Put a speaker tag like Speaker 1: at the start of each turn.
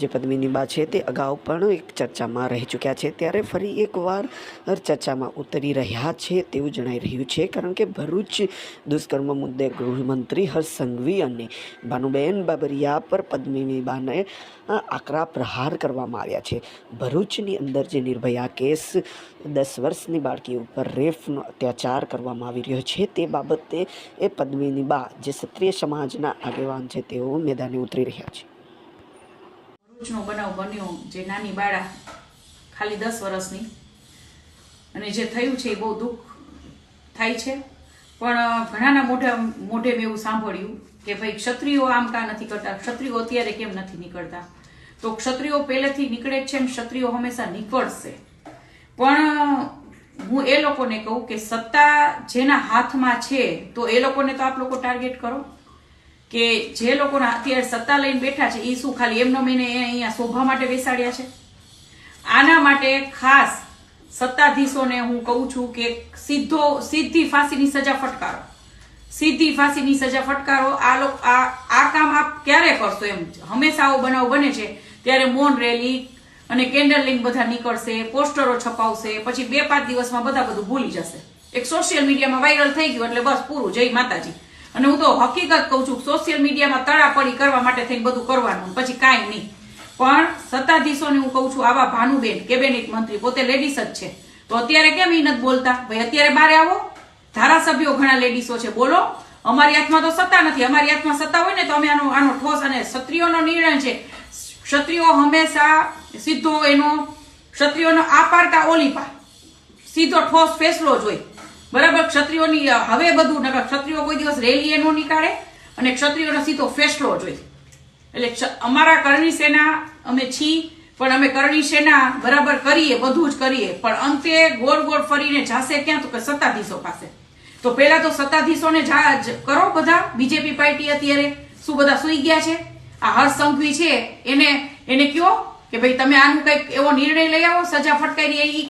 Speaker 1: જે પદ્મિની બા છે તે અગાઉ પણ એક ચર્ચામાં રહી ચૂક્યા છે. ત્યારે ફરી એકવાર ચર્ચામાં ઉતરી રહ્યા છે તેવું જણાઈ રહ્યું છે. કારણ કે ભરૂચ દુષ્કર્મ મુદ્દે ગૃહમંત્રી હર્ષ સંઘવી અને ભાનુબેન બાબરિયા પર પદ્મિની બાને આકરા પ્રહાર કરવામાં આવ્યા છે. ભરૂચની અંદર જે નિર્ભયા કેસ દસ વર્ષની બાળકી ઉપર રેફનો અત્યાચાર કરવામાં આવી રહ્યો છે તે બાબતે એ પદ્મિની બા, જે ક્ષત્રિય સમાજના આગેવાન છે, તેઓ મેદાને ઉતરી રહ્યા છે.
Speaker 2: ભરૂચનો બનાવ બન્યો જે નાની બાળા, ખાલી દસ વર્ષની, અને જે થયું છે એ બહુ દુઃખ થાય છે. પણ ઘણાના મોઢા મોઢે મેં એવું સાંભળ્યું કે ભાઈ ક્ષત્રિયો આમ કા નથી કરતા? ક્ષત્રિયો અત્યારે કેમ નથી નીકળતા? તો ક્ષત્રિયો પહેલેથી નીકળે છે ને ક્ષત્રિયો હંમેશા નીકળશે. પણ હું એ લોકોને કહું કે સત્તા જેના હાથમાં છે, તો એ લોકોને તો આપ લોકો ટાર્ગેટ કરો. કે જે લોકોના અત્યારે સત્તા લઈને બેઠા છે, એ શું ખાલી એમનો મેને અહીંયા શોભા માટે બેસાડ્યા છે? આના માટે ખાસ સત્તાધીશોને હું કહું છું કે સીધો, સીધી ફાંસીની સજા ફટકારો. સીધી ફાંસીની સજા ફટકારો. આ લોકો આ આ કામ આપ ક્યારે કરશો એમ? હંમેશા આવો બનાવ બને છે. ત્યારે મૌન રેલી અને કેન્ડલિંગ બધા નીકળશે, પોસ્ટરો છપાવશે, પછી બે પાંચ દિવસમાં બધા બધું ભૂલી જશે. એક સોશિયલ મીડિયામાં વાયરલ થઈ ગયું એટલે બસ પૂરું. જય માતાજી. અને હું તો હકીકત કહું છું સોશિયલ મીડિયામાં તડાપડી કરવા માટે થઈને બધું કરવાનું, પછી કાંઈ નહીં. પણ સત્તાધીશોને હું કહું છું, આવા ભાનુબેન, કેબિનેટ મંત્રી, પોતે લેડીઝ જ છે. તો અત્યારે કેમ એ નથી બોલતા? ભાઈ, અત્યારે બારે આવો. ધારાસભ્યો ઘણા લેડીઝો છે, બોલો. અમારી હાથમાં તો સત્તા નથી. અમારી હાથમાં સત્તા હોય ને તો અમે આનો આનો ઠોસ અને ક્ષત્રિયોનો નિર્ણય છે. ક્ષત્રિયો હંમેશા સીધો એનો, ક્ષત્રિયોનો આ પાર કા ઓલી સીધો ઠોસ ફેસલો જોઈ બરાબર? ક્ષત્રિયોની હવે બધું, નકર ક્ષત્રિયો કોઈ દિવસ રેલી એ નો નીકાળે અને ક્ષત્રિયોનો સીધો ફેસલો જોઈએ એટલે અમારા કરણી સેના અમે છી, પણ અમે કરણી સેના બરાબર કરીએ, બધું જ કરીએ. પણ અંતે ગોળ ગોળ ફરીને જાશે ક્યાં? તો કે સત્તાધીશો પાસે. તો પહેલા તો સત્તાધીશોને કરો બધા. બીજેપી પાર્ટી અત્યારે શું બધા સુઈ ગયા છે? આ હર્ષ સંઘવી છે. એને એને કયો કે ભાઈ તમે આનું કંઈક એવો નિર્ણય લઈ આવો, સજા ફટકારી